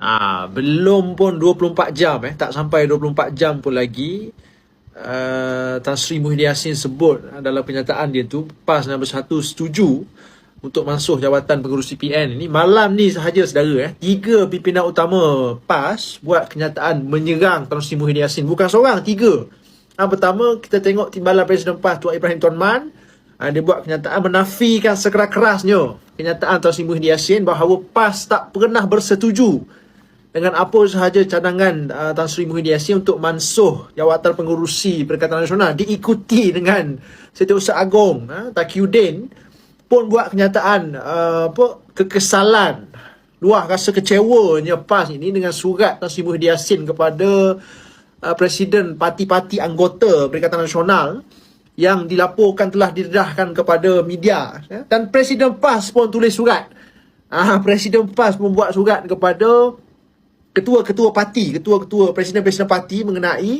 Ah, belum pun 24 jam eh, tak sampai 24 jam pun lagi. Uh, Tan Sri Muhyiddin Yassin sebut dalam penyataan dia tu PAS nombor 1 setuju untuk masuk jawatan pengurusi PN ini malam ni sahaja saudara eh. Tiga pimpinan utama PAS buat kenyataan menyerang Tan Sri Muhyiddin Yassin. Bukan seorang tiga. Ha, pertama kita tengok timbalan Presiden PAS Tuan Ibrahim Tuan Man. Ha, dia buat kenyataan menafikan sekeras-kerasnya kenyataan Tan Sri Muhyiddin Yassin bahawa PAS tak pernah bersetuju dengan apa sahaja cadangan uh, Tan Sri Muhyiddin Yassin untuk mansuh jawatan pengurusi Perikatan Nasional diikuti dengan Setiausaha Agong uh, Takiuddin pun buat kenyataan uh, apa kekesalan luah rasa kecewanya PAS ini dengan surat Tan Sri Muhyiddin Yassin kepada uh, Presiden parti-parti anggota Perikatan Nasional yang dilaporkan telah didedahkan kepada media ya. dan Presiden PAS pun tulis surat Ah, Presiden PAS membuat surat kepada ketua-ketua parti, ketua-ketua presiden-presiden parti mengenai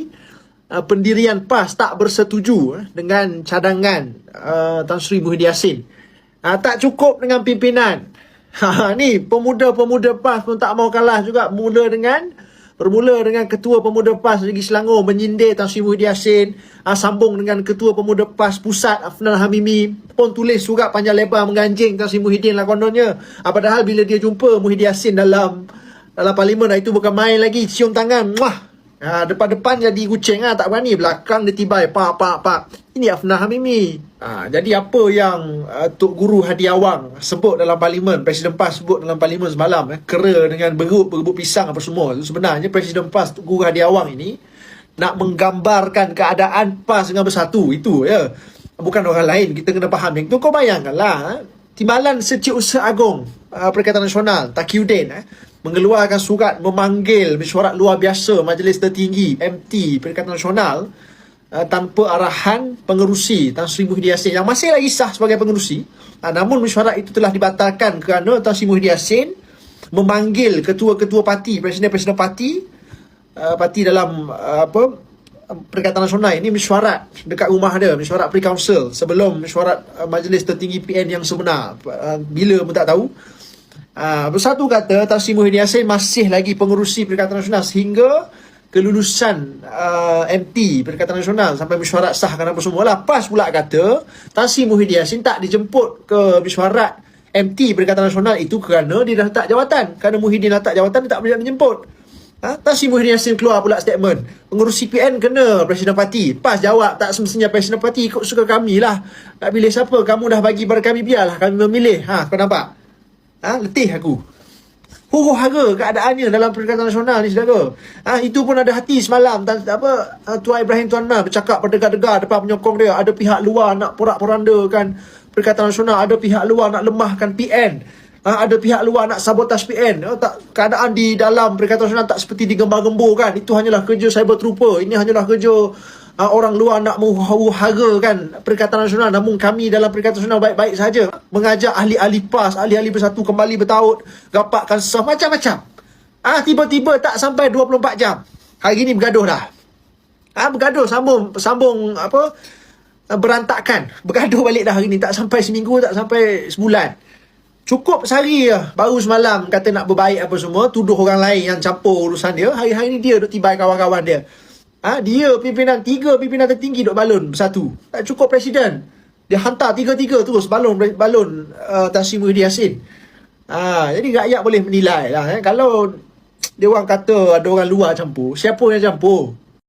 uh, pendirian PAS tak bersetuju uh, dengan cadangan uh, Tan Sri Muhyiddin Yassin. Uh, tak cukup dengan pimpinan. Ha, ni pemuda-pemuda PAS pun tak mau kalah juga mula dengan bermula dengan ketua pemuda PAS Negeri Selangor menyindir Tan Sri Muhyiddin Yassin uh, sambung dengan ketua pemuda PAS Pusat Afnal Hamimi pun tulis surat panjang lebar mengganjing Tan Sri Muhyiddin lah kononnya uh, padahal bila dia jumpa Muhyiddin Yassin dalam dalam parlimen lah itu bukan main lagi. Cium tangan. Muah ha, depan-depan jadi kucing lah tak berani. Belakang dia tibai. Pak pak pak. Ini Afnah Hamimi. Ha, jadi apa yang uh, Tok Guru Hadi Awang sebut dalam parlimen Presiden PAS sebut dalam parlimen semalam eh, kera dengan berut berebut pisang apa semua. Sebenarnya Presiden PAS Tok Guru Hadi Awang ini nak menggambarkan keadaan PAS dengan bersatu. Itu ya. Bukan orang lain. Kita kena faham. Yang itu kau bayangkanlah eh. Timbalan Setiausaha Agong uh, Perikatan Nasional Takiuddin eh, mengeluarkan surat memanggil mesyuarat luar biasa Majlis Tertinggi MT Perikatan Nasional uh, tanpa arahan pengerusi Tan Sri Muhyiddin Yassin yang masih lagi sah sebagai pengerusi. Uh, namun mesyuarat itu telah dibatalkan kerana Tan Sri Muhyiddin Yassin memanggil ketua-ketua parti presiden-presiden parti uh, parti dalam uh, apa Perikatan Nasional ini mesyuarat dekat rumah dia mesyuarat pre-council sebelum mesyuarat uh, Majlis Tertinggi PN yang sebenar. Uh, bila pun tak tahu Uh, bersatu kata Tan Muhyiddin Yassin masih lagi pengurusi Perikatan Nasional sehingga kelulusan uh, MT Perikatan Nasional sampai mesyuarat sah kan apa semua lah. Pas pula kata Tan Muhyiddin Yassin tak dijemput ke mesyuarat MT Perikatan Nasional itu kerana dia dah letak jawatan. Kerana Muhyiddin letak jawatan dia tak boleh dijemput. Ha? Tan Muhyiddin Yassin keluar pula statement. Pengurusi PN kena Presiden Parti. Pas jawab tak semestinya Presiden Parti ikut suka kami lah. Nak pilih siapa? Kamu dah bagi pada kami biarlah kami memilih. Ha, kau nampak? Ha, letih aku. Huru hara keadaannya dalam Perikatan Nasional ni saudara. Ha, itu pun ada hati semalam. Dan, apa, ha, Tuan Ibrahim Tuan Ma bercakap berdegar-degar depan penyokong dia. Ada pihak luar nak porak-porandakan Perikatan Nasional. Ada pihak luar nak lemahkan PN. Ha, ada pihak luar nak sabotaj PN. Ha, tak, keadaan di dalam Perikatan Nasional tak seperti digembar-gemburkan. Itu hanyalah kerja cyber trooper. Ini hanyalah kerja uh, orang luar nak menghara-harakan Perikatan Nasional namun kami dalam Perikatan Nasional baik-baik saja mengajak ahli-ahli PAS, ahli-ahli bersatu kembali bertaut, gapakkan sah macam-macam. Ah tiba-tiba tak sampai 24 jam. Hari ini bergaduh dah. Ah bergaduh sambung sambung apa berantakan. Bergaduh balik dah hari ini tak sampai seminggu tak sampai sebulan. Cukup sehari lah. Baru semalam kata nak berbaik apa semua. Tuduh orang lain yang campur urusan dia. Hari-hari ni dia duk tibai kawan-kawan dia. Ah ha, dia pimpinan tiga pimpinan tertinggi duk balon bersatu. Tak cukup presiden. Dia hantar tiga-tiga terus balon balon uh, Tan Sri Muhyiddin Yassin. Ha, jadi rakyat boleh menilai lah eh. Kalau dia orang kata ada orang luar campur, siapa yang campur?